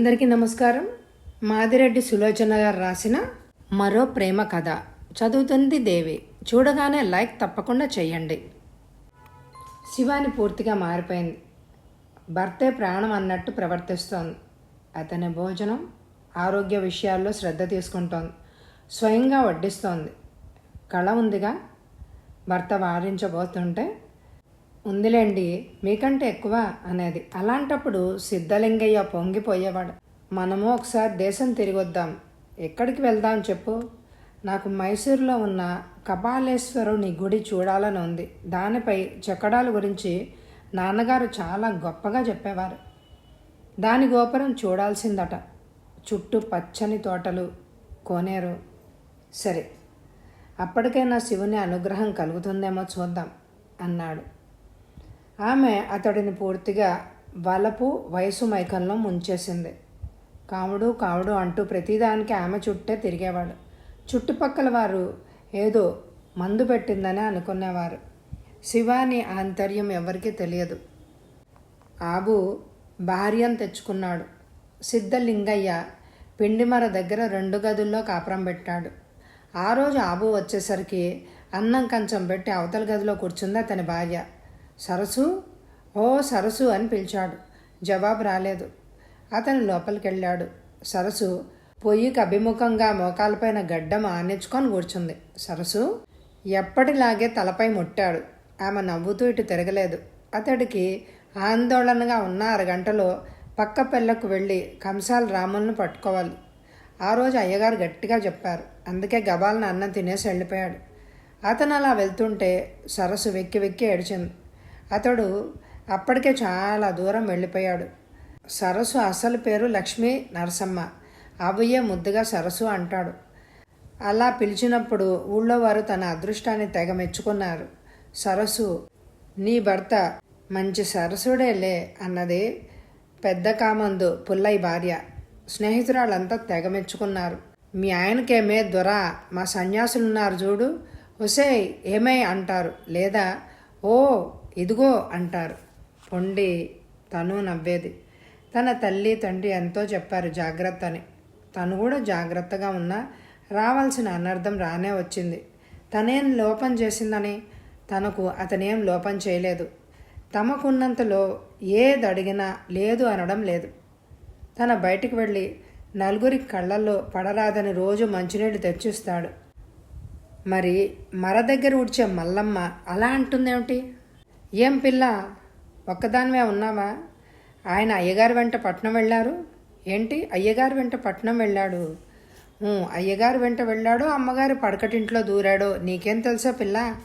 అందరికీ నమస్కారం. మాదిరెడ్డి సులోచన గారు రాసిన మరో ప్రేమ కథ. చదువుతుంది దేవి. చూడగానే లైక్ తప్పకుండా చేయండి. శివాని పూర్తిగా మారిపోయింది. భర్తే ప్రాణం అన్నట్టు ప్రవర్తిస్తోంది. అతని భోజనం ఆరోగ్య విషయాల్లో శ్రద్ధ తీసుకుంటోంది. స్వయంగా వడ్డిస్తోంది. కళ ఉందిగా. భర్త వారించబోతుంటే ఉందిలేండి మీకంటే ఎక్కువ అనేది. అలాంటప్పుడు సిద్ధలింగయ్య పొంగిపోయేవాడు. మనము ఒకసారి దేశం తిరిగొద్దాం. ఎక్కడికి వెళ్దాం చెప్పు? నాకు మైసూరులో ఉన్న కపాలేశ్వరుని గుడి చూడాలని ఉంది. దానిపై చెక్కడాల గురించి నాన్నగారు చాలా గొప్పగా చెప్పేవారు. దాని గోపురం చూడాల్సిందట. చుట్టూ పచ్చని తోటలు కోనేరు. సరే అప్పటికైనా శివుని అనుగ్రహం కలుగుతుందేమో చూద్దాం అన్నాడు. ఆమె అతడిని పూర్తిగా వలపు వయసు మైకంలో ముంచేసింది. కాముడు కాముడు అంటూ ప్రతిదానికి ఆమె చుట్టే తిరిగేవాడు. చుట్టుపక్కల వారు ఏదో మందు పెట్టిందని అనుకునేవారు. శివాని ఆంతర్యం ఎవరికీ తెలియదు. ఆబు భార్యను తెచ్చుకున్నాడు. సిద్ధలింగయ్య పిండిమర దగ్గర రెండు గదుల్లో కాపురం పెట్టాడు. ఆ రోజు ఆబు వచ్చేసరికి అన్నం కంచం పెట్టి అవతల గదిలో కూర్చుంది అతని భార్య. సరసు? ఓ సరసు అని పిలిచాడు. జవాబు రాలేదు. అతను లోపలికి వెళ్ళాడు సరసు పొయ్యికి అభిముఖంగా మోకాలపైన గడ్డం ఆనించుకొని కూర్చుంది. సరసు? ఎప్పటిలాగే తలపై ముట్టాడు. ఆమె నవ్వుతూ ఇటు తిరగలేదు. అతడికి ఆందోళనగా ఉన్న అరగంటలో పక్క పిల్లకు వెళ్ళి కంసాల రాములను పట్టుకోవాలి. ఆ రోజు అయ్యగారు గట్టిగా చెప్పారు. అందుకే గబాలను అన్నం తినేసి వెళ్ళిపోయాడు. అతను అలా వెళ్తుంటే సరస్సు వెక్కి వెక్కి ఏడిచింది. అతడు అప్పటికే చాలా దూరం వెళ్ళిపోయాడు. సరస్సు అసలు పేరు లక్ష్మీ నరసమ్మ. అవయ్య ముద్దుగా సరస్సు అంటాడు. అలా పిలిచినప్పుడు ఊళ్ళో వారు తన అదృష్టాన్ని తెగ మెచ్చుకున్నారు. సరస్సు నీ భర్త మంచి సరసుడేలే అన్నది పెద్ద కామందు పుల్లయ్య భార్య. స్నేహితురాళ్ళంతా తెగ మెచ్చుకున్నారు. మీ ఆయనకేమే దొర మా సన్యాసులున్నారు చూడు. ఒసే ఏమై అంటారు? లేదా? ఓ ఇదిగో అంటారు. పొండి తను నవ్వేది. తన తల్లి తండ్రి ఎంతో చెప్పారు జాగ్రత్త అని తను కూడా జాగ్రత్తగా ఉన్నా రావాల్సిన అనర్థం రానే వచ్చింది. తనేం లోపం చేసిందని? తనకు అతనేం లోపం చేయలేదు. తమకున్నంతలో ఏది అడిగినా లేదు అనడం లేదు. తన బయటికి వెళ్ళి నలుగురి కళ్ళల్లో పడరాదని రోజు మంచినీళ్ళు తెచ్చిస్తాడు. మరి మర దగ్గర ఉడిచే మల్లమ్మ అలా అంటుందేమిటి? ఏం పిల్ల ఒక్కదానివే ఉన్నావా? ఆయన అయ్యగారి వెంట పట్నం వెళ్ళారు? ఏంటి? అయ్యగారి వెంట పట్నం వెళ్ళాడు? అయ్యగారు వెంట వెళ్ళాడో అమ్మగారి పడకటింట్లో దూరాడో నీకేం తెలుసా పిల్ల?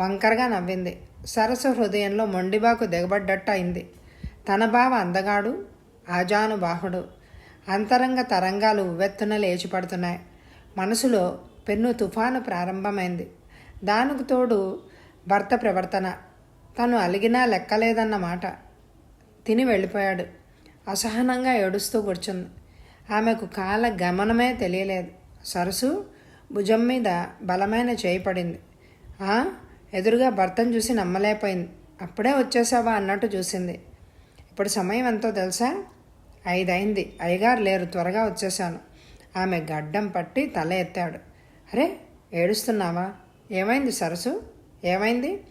వంకరగా నవ్వింది. సరస హృదయంలో మొండిబాకు దిగబడ్డట్టు అయింది తన బావ అందగాడు ఆజానుబాహుడు. అంతరంగ తరంగాలు ఉవ్వెత్తున లేచి పడుతున్నాయి. మనసులో పెన్ను తుఫాను ప్రారంభమైంది. దానికి తోడు భర్త ప్రవర్తన. తను అలిగినా లెక్కలేదన్న మాట తిని వెళ్ళిపోయాడు. అసహనంగా ఏడుస్తూ కూర్చుంది. ఆమెకు కాల గమనమే తెలియలేదు. సరసు భుజం మీద బలమైన చేయి పడింది. "ఆ?" ఎదురుగా భర్తను చూసి నమ్మలేకపోయింది. అప్పుడే వచ్చేసావా అన్నట్టు చూసింది. ఇప్పుడు సమయం ఎంతో తెలుసా? ఐదైంది. అయ్యగారు లేరు. త్వరగా వచ్చేసాను ఆమె గడ్డం పట్టి తల ఎత్తాడు. అరే ఏడుస్తున్నావా? ఏమైంది సరసు? ఏమైంది?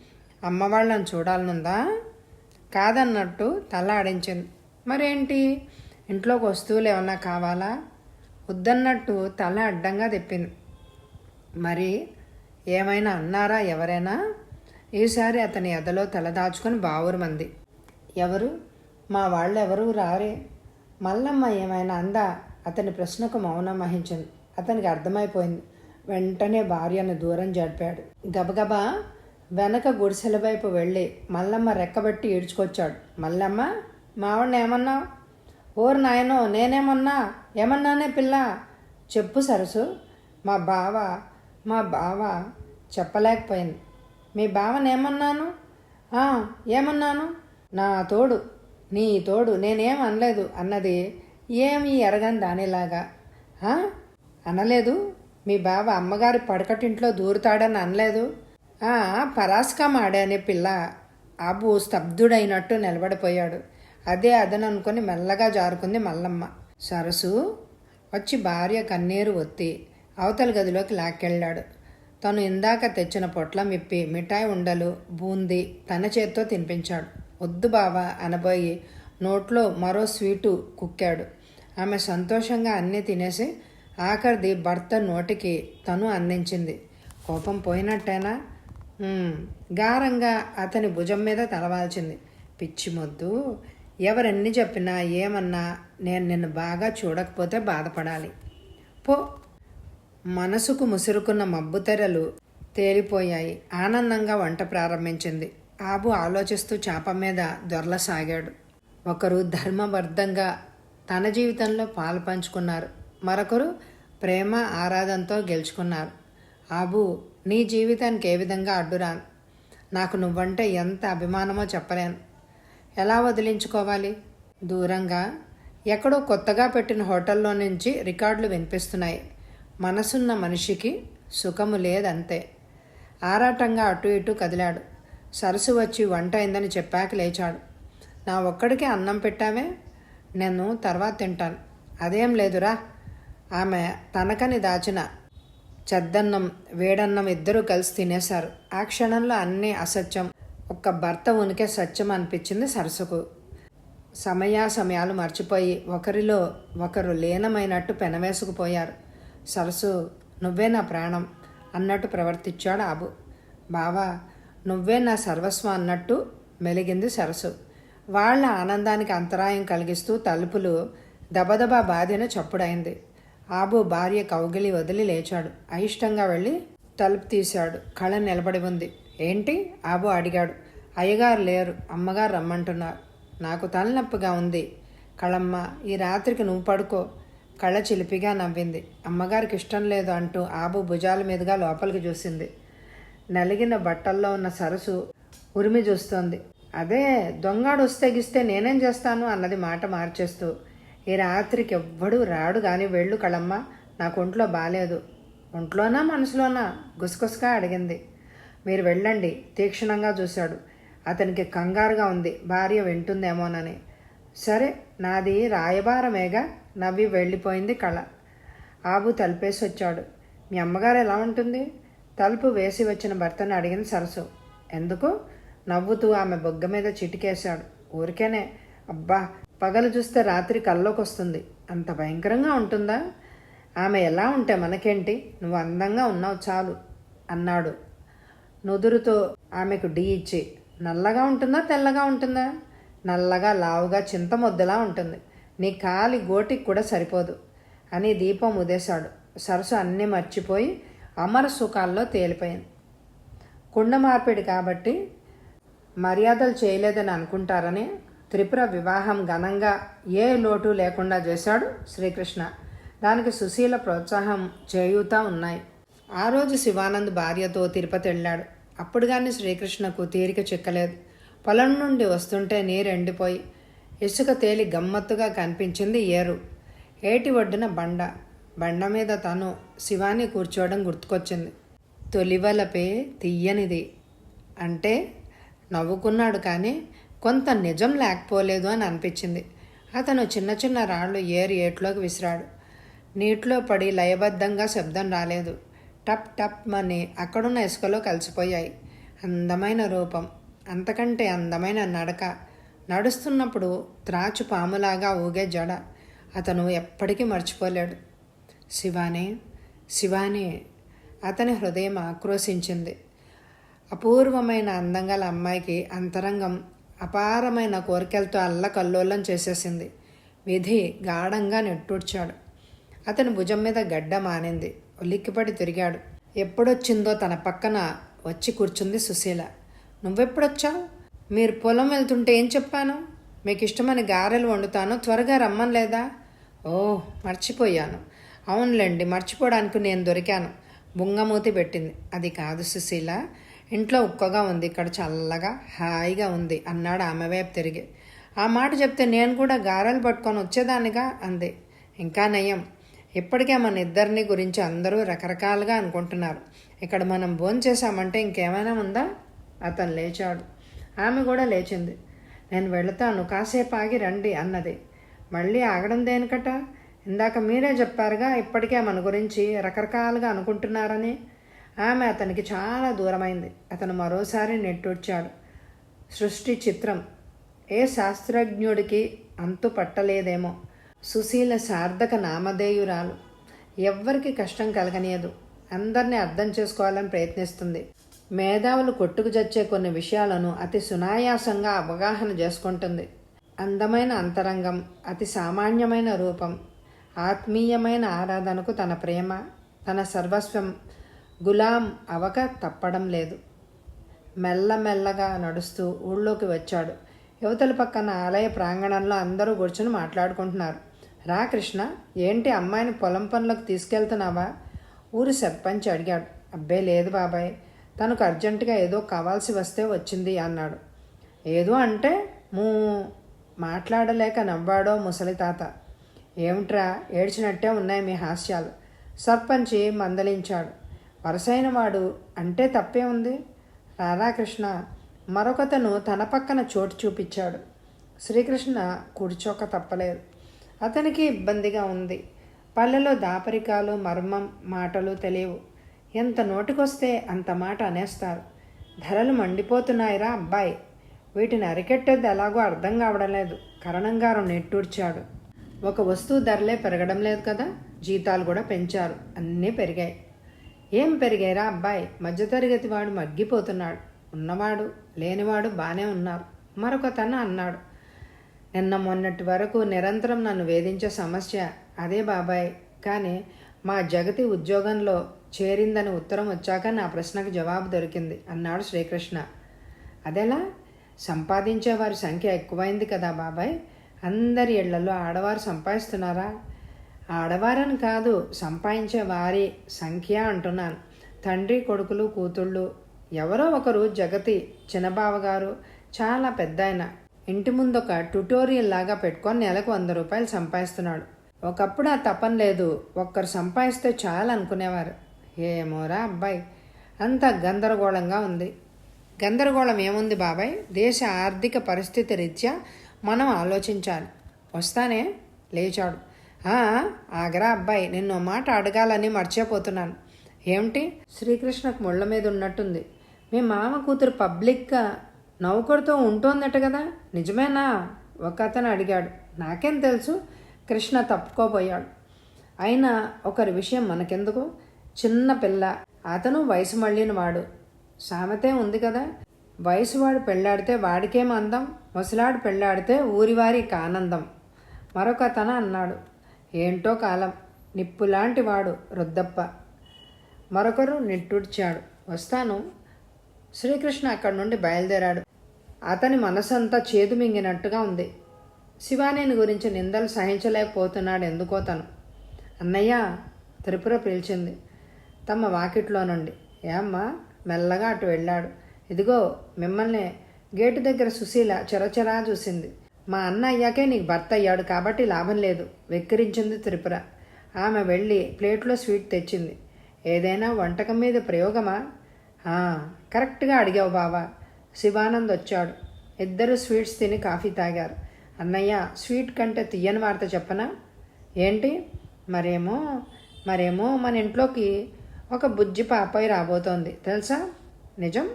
అమ్మ వాళ్ళని చూడాలనుందా? కాదన్నట్టు తల ఆడించింది. మరేంటి? ఇంట్లోకి వస్తువులు ఏమన్నా కావాలా? వద్దన్నట్టు తల అడ్డంగా తెప్పింది. మరి ఏమైనా అన్నారా ఎవరైనా? ఈసారి అతని ఎదలో తల దాచుకొని బావురుమంది ఎవరు? మా వాళ్ళు ఎవరు రారే? మల్లమ్మ ఏమైనా అందా? అతని ప్రశ్నకు మౌనం వహించింది. అతనికి అర్థమైపోయింది. వెంటనే భార్యను దూరం జరిపాడు. గబగబా వెనక గుడిసెల వైపు వెళ్ళి మల్లమ్మ రెక్కబెట్టి ఈడ్చుకొచ్చాడు. మల్లమ్మ మావాడిని ఏమన్నావు? ఓరు నాయనో నేనేమన్నా? ఏమన్నానే పిల్ల? చెప్పు సరసు. మా బావ మా బావ చెప్పలేకపోయింది. మీ బావనేమన్నాను? ఏమన్నాను? నా తోడు నీ తోడు నేనేం అనలేదు అన్నది ఏమి ఎరగని దానిలాగా? అనలేదు? మీ బావ అమ్మగారి పడకటింట్లో దూరుతాడని అనలేదు? "ఆ, పరాస్కా అనే పిల్ల అబ్బు స్తబ్దుడైనట్టు నిలబడిపోయాడు. అదే అదననుకొని మెల్లగా జారుకుంది మల్లమ్మ. సరసు వచ్చి భార్య కన్నీరు ఒత్తి అవతల గదిలోకి లాక్కెళ్ళాడు. తను ఇందాక తెచ్చిన పొట్లం ఇప్పి మిఠాయి ఉండలు బూందీ తన చేత్తో తినిపించాడు. వద్దు బావా అనబోయి నోట్లో మరో స్వీటు కుక్కాడు. ఆమె సంతోషంగా అన్నీ తినేసి ఆఖరిది భర్త నోటికి తను అందించింది. కోపం పోయినట్టేనా? గారంగా అతని భుజం మీద తలవాల్చింది. పిచ్చి మొద్దు. ఎవరెన్ని చెప్పినా ఏమన్నా నేను నిన్ను బాగా చూడకపోతే బాధపడాలి. పో. మనసుకు ముసురుకున్న మబ్బు తెరలు తేలిపోయాయి. ఆనందంగా వంట ప్రారంభించింది. ఆబు ఆలోచిస్తూ చాప మీద దొరలసాగాడు ఒకరు ధర్మబద్ధంగా తన జీవితంలో పాలు పంచుకున్నారు. మరొకరు ప్రేమ ఆరాధనతో గెలుచుకున్నారు. ఆబు నీ జీవితానికి ఏ విధంగా అడ్డురాను? నాకు నువ్వంటే ఎంత అభిమానమో చెప్పలేను. ఎలా వదిలించుకోవాలి? దూరంగా ఎక్కడో కొత్తగా పెట్టిన హోటల్లో నుంచి రికార్డులు వినిపిస్తున్నాయి. మనసున్న మనిషికి సుఖము లేదంతే. ఆరాటంగా అటు ఇటు కదిలాడు. సరసు వచ్చి వంట అయిందని చెప్పాక లేచాడు. నా ఒక్కడికి అన్నం పెట్టావే? నేను తర్వాత తింటాను. అదేం లేదురా. ఆమె తనకని దాచిన చెద్దన్నం వేడన్నం ఇద్దరూ కలిసి తినేశారు. ఆ క్షణంలో అన్నీ అసత్యం. ఒక్క భర్త ఉనికే సత్యం అనిపించింది సరసకు సమయాసమయాలు మర్చిపోయి ఒకరిలో ఒకరు లీనమైనట్టు పెనవేసుకుపోయారు. సరసు నువ్వే నా ప్రాణం అన్నట్టు ప్రవర్తించాడు ఆబు. బావా నువ్వే నా సర్వస్వం అన్నట్టు మెలిగింది సరసు వాళ్ళ ఆనందానికి అంతరాయం కలిగిస్తూ తలుపులు దబదబా బాధిన చప్పుడైంది. ఆబు భార్య కౌగిలి వదిలి లేచాడు. అయిష్టంగా వెళ్ళి తలుపు తీశాడు. కళ నిలబడి ఉంది. ఏంటి? ఆబు అడిగాడు. అయ్యగారు లేరు. అమ్మగారు రమ్మంటున్నారు. నాకు తలనొప్పిగా ఉంది. కళమ్మ ఈ రాత్రికి నువ్వు పడుకో. కళ చిలిపిగా నవ్వింది. అమ్మగారికి ఇష్టం లేదు అంటూ ఆబు భుజాల మీదుగా లోపలికి చూసింది. నలిగిన బట్టల్లో ఉన్న సరసు ఉరిమి చూస్తోంది. అదే దొంగాడు వస్తే గిస్తే నేనేం చేస్తాను? అన్నది మాట మార్చేస్తూ ఈ రాత్రికి ఎవ్వడూ రాడు కానీ వెళ్ళు కళమ్మ నాకు ఒంట్లో బాలేదు. ఒంట్లోనా మనసులోనా? గుసగుసగా అడిగింది. మీరు వెళ్ళండి తీక్షణంగా చూశాడు. అతనికి కంగారుగా ఉంది భార్య వింటుందేమోనని. సరే నాది రాయబారమేగా? నవ్వి వెళ్ళిపోయింది కళ. ఆబు తలుపేసి వచ్చాడు. మీ అమ్మగారు ఎలా ఉంటుంది? తలుపు వేసి వచ్చిన భర్తను అడిగింది సరసు. ఎందుకు? నవ్వుతూ ఆమె బొగ్గ మీద చిటికేశాడు. ఊరికేనే. అబ్బా పగలు చూస్తే రాత్రి కల్లోకి వస్తుంది అంత భయంకరంగా ఉంటుందా? ఆమె ఎలా ఉంటే మనకేంటి? నువ్వు అందంగా ఉన్నావు చాలు అన్నాడు. నుదురుతో ఆమెకు డీ ఇచ్చి నల్లగా ఉంటుందా తెల్లగా ఉంటుందా? నల్లగా లావుగా చింతమొద్దలా ఉంటుంది. నీ కాలి గోటికి కూడా సరిపోదు అని దీపం ఉదేశాడు సరసు అన్నీ మర్చిపోయి అమర సుఖాల్లో తేలిపోయింది. కుండ మార్పిడి కాబట్టి మర్యాదలు చేయలేదని అనుకుంటారని త్రిపుర వివాహం ఘనంగా ఏ లోటు లేకుండా చేశాడు శ్రీకృష్ణ. దానికి సుశీల ప్రోత్సాహం చేయూత ఉన్నాయి. ఆ రోజు శివానంద్ భార్యతో తిరుపతి వెళ్ళాడు. అప్పుడు కానీ శ్రీకృష్ణకు తీరిక చిక్కలేదు. పొలం నుండి వస్తుంటే నీరు ఎండిపోయి ఇసుక తేలి గమ్మత్తుగా కనిపించింది ఏరు. ఏటి ఒడ్డున బండ. బండ మీద తను శివాని కూర్చోవడం గుర్తుకొచ్చింది. తొలివలపే తీయనిది అంటే నవ్వుకున్నాడు కానీ కొంత నిజం లేకపోలేదు అని అనిపించింది. అతను చిన్న చిన్న రాళ్ళు ఏరి ఏట్లోకి విసిరాడు. నీటిలో పడి లయబద్ధంగా శబ్దం రాలేదు. టప్ టప్ మని అక్కడున్న ఇసుకలో కలిసిపోయాయి. అందమైన రూపం. అంతకంటే అందమైన నడక. నడుస్తున్నప్పుడు త్రాచు పాములాగా ఊగే జడ. అతను ఎప్పటికీ మర్చిపోలేడు. శివానే శివానే అతని హృదయం ఆక్రోశించింది. అపూర్వమైన అందంగల అమ్మాయికి అంతరంగం అపారమైన కోరికలతో అల్లకల్లోలం చేసేసింది. విధి గాఢంగా నెట్టూడ్చాడు అతని భుజం మీద గడ్డ మానింది. ఉలిక్కిపడి తిరిగాడు. ఎప్పుడొచ్చిందో తన పక్కన వచ్చి కూర్చుంది సుశీల. నువ్వెప్పుడొచ్చావు? మీరు పొలం వెళ్తుంటే ఏం చెప్పాను? మీకు ఇష్టమని గారెలు వండుతాను. త్వరగా రమ్మని లేదా? ఓ మర్చిపోయాను. అవునులేండి మర్చిపోవడానికి నేను దొరికాను. బుంగమూతి పెట్టింది. అది కాదు సుశీల. ఇంట్లో ఉక్కగా ఉంది ఇక్కడ చల్లగా హాయిగా ఉంది అన్నాడు ఆమె వైపు తిరిగి. ఆ మాట చెప్తే నేను కూడా గారెలు పట్టుకొని వచ్చేదానిగా అంది. ఇంకా నయం. ఇప్పటికే మన ఇద్దరిని గురించి అందరూ రకరకాలుగా అనుకుంటున్నారు. ఇక్కడ మనం భోంచేసామంటే ఇంకేమైనా ఉందా? అతను లేచాడు. ఆమె కూడా లేచింది. నేను వెళతాను కాసేపు ఆగి రండి అన్నది. మళ్ళీ ఆగడం దేనికట? ఇందాక మీరే చెప్పారుగా ఇప్పటికే మన గురించి రకరకాలుగా అనుకుంటున్నారని. ఆమె అతనికి చాలా దూరమైంది. అతను మరోసారి నెట్టొచ్చాడు సృష్టి చిత్రం. ఏ శాస్త్రజ్ఞుడికి అంతు పట్టలేదేమో. సుశీల సార్థక నామధేయురాలు. ఎవ్వరికి కష్టం కలగనీయదు. అందరినీ అర్థం చేసుకోవాలని ప్రయత్నిస్తుంది. మేధావులు కొట్టుకు చచ్చే కొన్ని విషయాలను అతి సునాయాసంగా అవగాహన చేసుకుంటుంది. అందమైన అంతరంగం అతి సామాన్యమైన రూపం ఆత్మీయమైన ఆరాధనకు తన ప్రేమ తన సర్వస్వం గులాం అవక తప్పడం లేదు. మెల్లమెల్లగా నడుస్తూ ఊళ్ళోకి వచ్చాడు. యువతల పక్కన ఆలయ ప్రాంగణంలో అందరూ కూర్చుని మాట్లాడుకుంటున్నారు. రా కృష్ణ ఏంటి అమ్మాయిని పొలం పనులకు తీసుకెళ్తున్నావా? ఊరు సర్పంచ్ అడిగాడు. అబ్బే లేదు బాబాయ్ తనకు అర్జెంటుగా ఏదో కావాల్సి వస్తే వచ్చింది అన్నాడు. ఏదో అంటే? మూ మాట్లాడలేక నవ్వాడో ముసలి తాత. ఏమిట్రా ఏడ్చినట్టే ఉన్నాయి మీ హాస్యాలు. సర్పంచి మందలించాడు. వరసైన వాడు అంటే తప్పే ఉంది? రాధాకృష్ణ మరొకతను తన పక్కన చోటు చూపించాడు. శ్రీకృష్ణ కూర్చోక తప్పలేదు. అతనికి ఇబ్బందిగా ఉంది. పల్లెలో దాపరికాలు మర్మం మాటలు తెలియవు. ఎంత నోటికొస్తే అంత మాట అనేస్తారు. ధరలు మండిపోతున్నాయిరా అబ్బాయి. వీటిని అరికెట్టేది ఎలాగో అర్థం కావడం లేదు. కరణంగారు నెట్టూడ్చాడు ఒక వస్తువు ధరలే పెరగడం లేదు కదా? జీతాలు కూడా పెంచారు. అన్నీ పెరిగాయి. ఏం పెరిగాయిరా అబ్బాయి? మధ్యతరగతి వాడు మగ్గిపోతున్నాడు. ఉన్నవాడు లేనివాడు బాగానే ఉన్నారు. మరొక తన అన్నాడు. నిన్న మొన్నటి వరకు నిరంతరం నన్ను వేధించే సమస్య అదే బాబాయ్. కానీ మా జగతి ఉద్యోగంలో చేరిందని ఉత్తరం వచ్చాక నా ప్రశ్నకు జవాబు దొరికింది అన్నాడు శ్రీకృష్ణ. అదెలా? సంపాదించేవారి సంఖ్య ఎక్కువైంది కదా బాబాయ్. అందరి ఇళ్ళలో ఆడవారు సంపాదిస్తున్నారా? ఆడవారని కాదు సంపాదించే వారి సంఖ్య అంటున్నాను. తండ్రి కొడుకులు కూతుళ్ళు ఎవరో ఒకరు జగతి చిన్నబావగారు చాలా పెద్ద ఆయన ఇంటి ముందు ఒక ట్యుటోరియల్ లాగా పెట్టుకొని నెలకు వంద రూపాయలు సంపాదిస్తున్నాడు. ఒకప్పుడు ఆ తపన లేదు ఒక్కరు సంపాదిస్తే చాలు అనుకునేవారు. ఏమోరా అబ్బాయి అంత గందరగోళంగా ఉంది. గందరగోళం ఏముంది బాబాయ్? దేశ ఆర్థిక పరిస్థితి రీత్యా మనం ఆలోచించాలి. వస్తానే లేచాడు. ఆగరా అబ్బాయి నిన్ను మాట అడగాలని మర్చిపోతున్నాను. ఏమిటి? శ్రీకృష్ణకు ముళ్ళ మీద ఉన్నట్టుంది. మీ మామ కూతురు పబ్లిక్గా నౌకరుతో ఉంటోందట కదా? నిజమేనా? ఒక అతను అడిగాడు. నాకేం తెలుసు? కృష్ణ తప్పుకోబోయాడు. అయినా ఒకరి విషయం మనకెందుకు? చిన్న పిల్ల. అతను వయసు మళ్ళిన వాడు. సామెతే ఉంది కదా? వయసువాడు పెళ్ళాడితే వాడికేం అందం? ముసలాడు పెళ్ళాడితే ఊరివారికి ఆనందం మరొక అతను అన్నాడు. ఏంటో కాలం. నిప్పులాంటి వాడు రుద్దప్ప. మరొకరు నిట్టూడ్చాడు. వస్తాను. శ్రీకృష్ణ అక్కడి నుండి బయలుదేరాడు. అతని మనసంతా చేదు మింగినట్టుగా ఉంది. శివానేని గురించి నిందలు సహించలేకపోతున్నాడు ఎందుకో తను. అన్నయ్య త్రిపుర పిలిచింది. తమ వాకిట్లో నుండి. ఏమ్మా మెల్లగా అటు వెళ్ళాడు. ఇదిగో మిమ్మల్ని. గేటు దగ్గర సుశీల చెరచెరా చూసింది. మా అన్న అయ్యాకే నీకు భర్త అయ్యాడు కాబట్టి లాభం లేదు వెక్కిరించింది త్రిపుర. ఆమె వెళ్ళి ప్లేట్లో స్వీట్ తెచ్చింది. ఏదైనా వంటకం మీద ప్రయోగమా? కరెక్ట్గా అడిగావు బావా. శివానంద్ వచ్చాడు. ఇద్దరు స్వీట్స్ తిని కాఫీ తాగారు. అన్నయ్య స్వీట్ కంటే తీయని వార్త చెప్పనా? ఏంటి? మరేమో మరేమో మన ఇంట్లోకి ఒక బుజ్జి పాపాయి రాబోతోంది. తెలుసా? నిజం?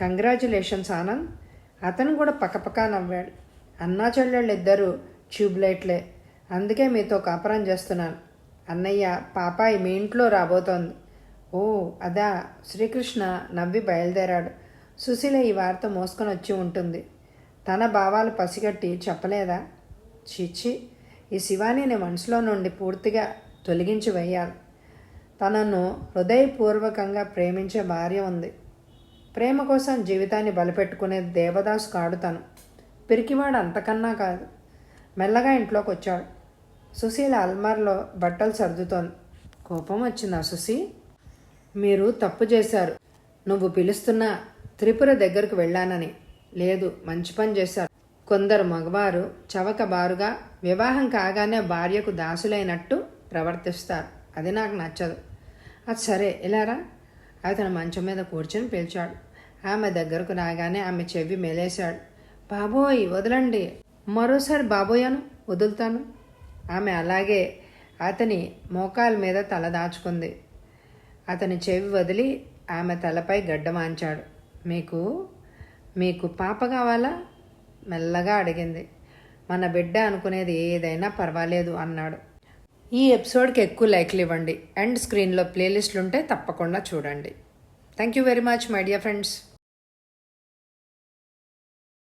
కంగ్రాచులేషన్స్ ఆనంద్. అతను కూడా పక్కపక్క నవ్వాడు. అన్నా చెల్లెళ్ళు ఇద్దరు ట్యూబ్లైట్లే. అందుకే మీతో కాపురం చేస్తున్నాను. అన్నయ్య పాపాయి మీ ఇంట్లో రాబోతోంది. ఓ అదా. శ్రీకృష్ణ నవ్వి బయలుదేరాడు. సుశీల ఈ వార్త మోసుకొని వచ్చి ఉంటుంది. తన భావాలు పసిగట్టి చెప్పలేదా? చీచి ఈ శివానీని మనసులో నుండి పూర్తిగా తొలగించి వేయాలి. తనను హృదయపూర్వకంగా ప్రేమించే భార్య ఉంది. ప్రేమ కోసం జీవితాన్ని బలపెట్టుకునే దేవదాసు కాడు తను. పిరికివాడు అంతకన్నా కాదు. మెల్లగా ఇంట్లోకి వచ్చాడు. సుశీల అల్మార్లో బట్టలు సర్దుతోంది. కోపం వచ్చిందా సుశీ? మీరు తప్పు చేశారు. నువ్వు పిలుస్తున్నా త్రిపుర దగ్గరకు వెళ్ళానని. లేదు మంచి పని చేశారు. కొందరు మగవారు చవక బారుగా వివాహం కాగానే భార్యకు దాసులైనట్టు ప్రవర్తిస్తారు. అది నాకు నచ్చదు. అది సరే ఇలారా అతను మంచం మీద కూర్చొని పిలిచాడు. ఆమె దగ్గరకు రాగానే ఆమె చెవి మెలేశాడు. బాబోయ్ వదలండి. మరోసారి బాబోయాను వదులుతాను. ఆమె అలాగే అతని మోకాల మీద తల దాచుకుంది. అతని చెవి వదిలి ఆమె తలపై గడ్డమాంచాడు మీకు మీకు పాప కావాలా? మెల్లగా అడిగింది. మన బిడ్డ అనుకునేది ఏదైనా పర్వాలేదు అన్నాడు. ఈ ఎపిసోడ్కి ఎక్కువ లైక్లు ఇవ్వండి. అండ్ స్క్రీన్లో ప్లేలిస్టులు ఉంటే తప్పకుండా చూడండి. Thank you very much my dear friends.